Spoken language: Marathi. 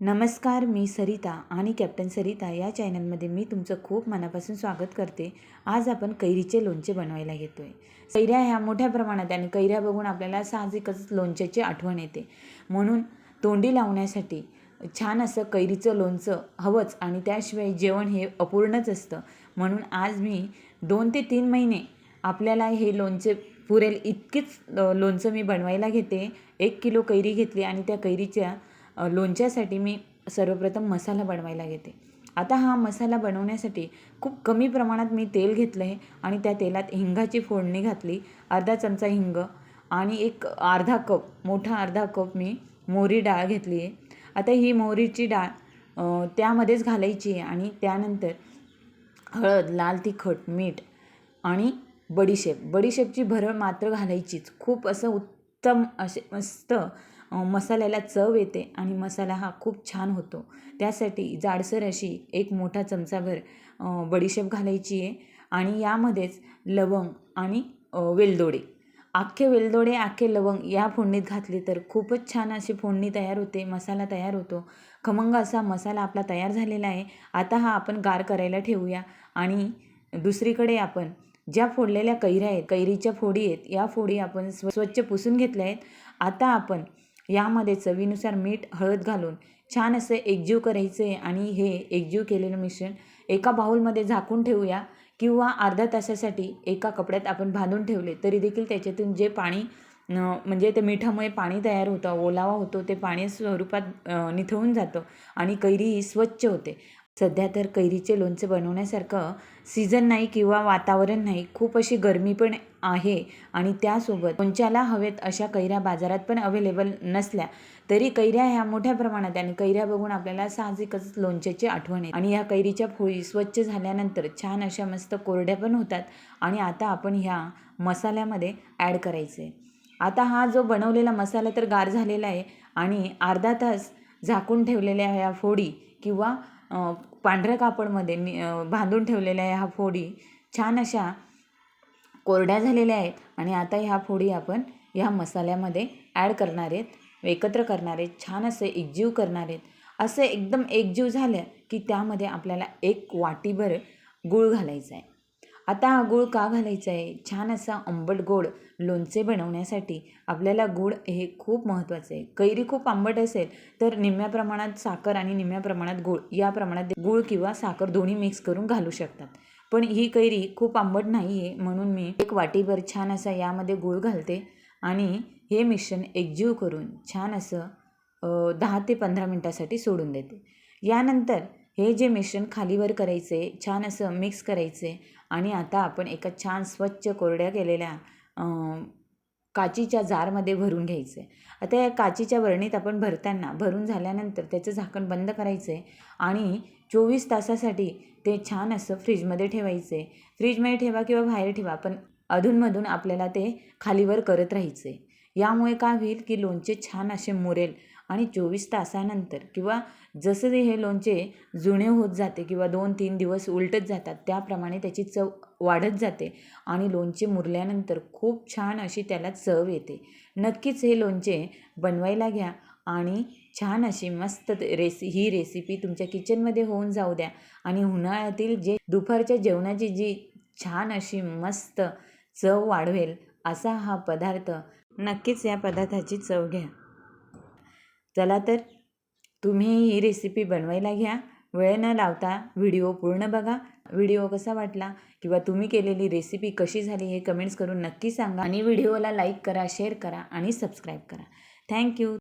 नमस्कार मी सरिता आणि कॅप्टन सरिता या चॅनलमध्ये मी तुमचं खूप मनापासून स्वागत करते. आज आपण कैरीचे लोणचे बनवायला घेतो आहे कैऱ्या ह्या मोठ्या प्रमाणात आणि कैऱ्या बघून आपल्याला साहजिकच लोणच्याची आठवण येते. म्हणून तोंडी लावण्यासाठी छान असं कैरीचं लोणचं हवंच आणि त्याशिवाय जेवण हे अपूर्णच असतं. म्हणून आज मी दोन ते तीन महिने आपल्याला हे लोणचे पुरेल इतकीच लोणचं मी बनवायला घेते. एक किलो कैरी घेतली आणि त्या कैरीच्या लोणच्यासाठी मी सर्वप्रथम मसाला बनवायला घेते. आता हा मसाला बनवण्यासाठी खूप कमी प्रमाणात मी तेल घेतलं आहे आणि त्या तेलात हिंगाची फोडणी घातली अर्धा चमचा हिंग आणि एक अर्धा कप मोठा अर्धा कप मी मोहरी डाळ घेतली आहे. आता ही मोहरीची डाळ त्यामध्येच घालायची आहे आणि त्यानंतर हळद लाल तिखट मीठ आणि बडीशेप. बडीशेपची भरळ मात्र घालायचीच. खूप असं उत्तम असे मस्त मसाल्याला चव येते आणि मसाला हा खूप छान होतो. त्यासाठी जाडसर अशी एक मोठा चमचाभर बडीशेप घालायची आहे आणि यामध्येच लवंग आणि वेलदोडे. अख्खे वेलदोडे अख्खे लवंग या फोडणीत घातले तर खूपच छान अशी फोडणी तयार होते मसाला तयार होतो. खमंग असा मसाला आपला तयार झालेला आहे. आता हा आपण गार करायला ठेवूया आणि दुसरीकडे आपण ज्या फोडलेल्या कैऱ्या आहेत कैरीच्या फोडी आहेत या फोडी आपण स्व स्वच्छ पुसून घेतल्या आहेत. आता आपण यामध्ये चवीनुसार मीठ हळद घालून छान असं एकजीव करायचं आहे आणि हे एकजीव केलेलं मिश्रण एका बाउलमध्ये झाकून ठेवूया किंवा अर्ध्या तासासाठी एका कपड्यात आपण बांधून ठेवले तरी देखील त्याच्यातून जे पाणी म्हणजे ते मिठामुळे पाणी तयार होतं ओलावा होतो ते पाणी स्वरूपात निथळून जातं आणि कैरी ही स्वच्छ होते. सध्या तर कैरीचे लोणचे बनवण्यासारखं सीझन नाही किंवा वातावरण नाही खूप अशी गरमी पण आहे आणि त्यासोबत लोणच्याला हवेत अशा कैऱ्या बाजारात पण अवेलेबल नसल्या तरी कैऱ्या ह्या मोठ्या प्रमाणात आणि कैऱ्या बघून आपल्याला साहजिकच लोणच्याची आठवण आहे आणि ह्या कैरीच्या फोळी स्वच्छ झाल्यानंतर छान अशा मस्त कोरड्या पण होतात आणि आता आपण ह्या मसाल्यामध्ये ॲड करायचे. आता हा जो बनवलेला मसाला तर गार झालेला आहे आणि अर्धा तास झाकून ठेवलेल्या ह्या फोडी किंवा पांढऱ्या कापडमध्ये नि बांधून ठेवलेल्या ह्या फोडी छान अशा कोरड्या झालेल्या आहेत आणि आता ह्या फोडी आपण ह्या मसाल्यामध्ये ॲड करणार आहेत एकत्र करणार आहेत छान असे एकजीव करणार आहेत. असे एकदम एकजीव झालं की त्यामध्ये आपल्याला एक वाटीभर गूळ घालायचा आहे. आता हा गूळ का घालायचा आहे? छान असा आंबट गोड लोणचे बनवण्यासाठी आपल्याला गूळ हे खूप महत्त्वाचं आहे. कैरी खूप आंबट असेल तर निम्म्या प्रमाणात साखर आणि निम्म्या प्रमाणात गूळ या प्रमाणात गूळ किंवा साखर दोन्ही मिक्स करून घालू शकतात. पण ही कैरी खूप आंबट नाही आहे म्हणून मी एक वाटीभर छान असा यामध्ये गूळ घालते आणि हे मिश्रण एकजीव करून छान असं दहा ते पंधरा मिनटासाठी सोडून देते. यानंतर हे जे मिश्रण खालीवर करायचे छान असं मिक्स करायचे आणि आता आपण एका छान स्वच्छ कोरड्या केलेल्या काचीच्या जारमध्ये भरून घ्यायचं. आहे आता या काचीच्या वरणीत आपण भरताना भरून झाल्यानंतर त्याचं झाकण बंद करायचं आहे आणि चोवीस तासासाठी ते छान असं फ्रीजमध्ये ठेवायचं. आहे फ्रीजमध्ये ठेवा किंवा बाहेर ठेवा पण अधूनमधून आपल्याला ते खालीवर करत राहायचं. आहे यामुळे काय होईल की लोणचे छान असे मुरेल आणि चोवीस तासानंतर किंवा जसं ते हे लोणचे जुने होत जाते किंवा दोन तीन दिवस उलटत जातात त्याप्रमाणे त्याची चव वाढत जाते आणि लोणचे मुरल्यानंतर खूप छान अशी त्याला चव येते. नक्कीच हे लोणचे बनवायला घ्या आणि छान अशी मस्त रेसि ही रेसिपी तुमच्या किचनमध्ये होऊन जाऊ द्या आणि उन्हाळ्यातील जे दुपारच्या जेवणाची जी छान अशी मस्त चव वाढवेल असा हा पदार्थ नक्कीच या पदार्थाची चव घ्या. चला तर तुम्ही ही रेसिपी बनवायला घ्या. वेळ न लावता व्हिडिओ पूर्ण बघा. व्हिडिओ कसा वाटला किंवा तुम्ही केलेली रेसिपी कशी झाली हे कमेंट्स करून नक्की सांगा. आणि व्हिडिओला लाईक करा शेअर करा आणि सबस्क्राईब करा. थँक्यू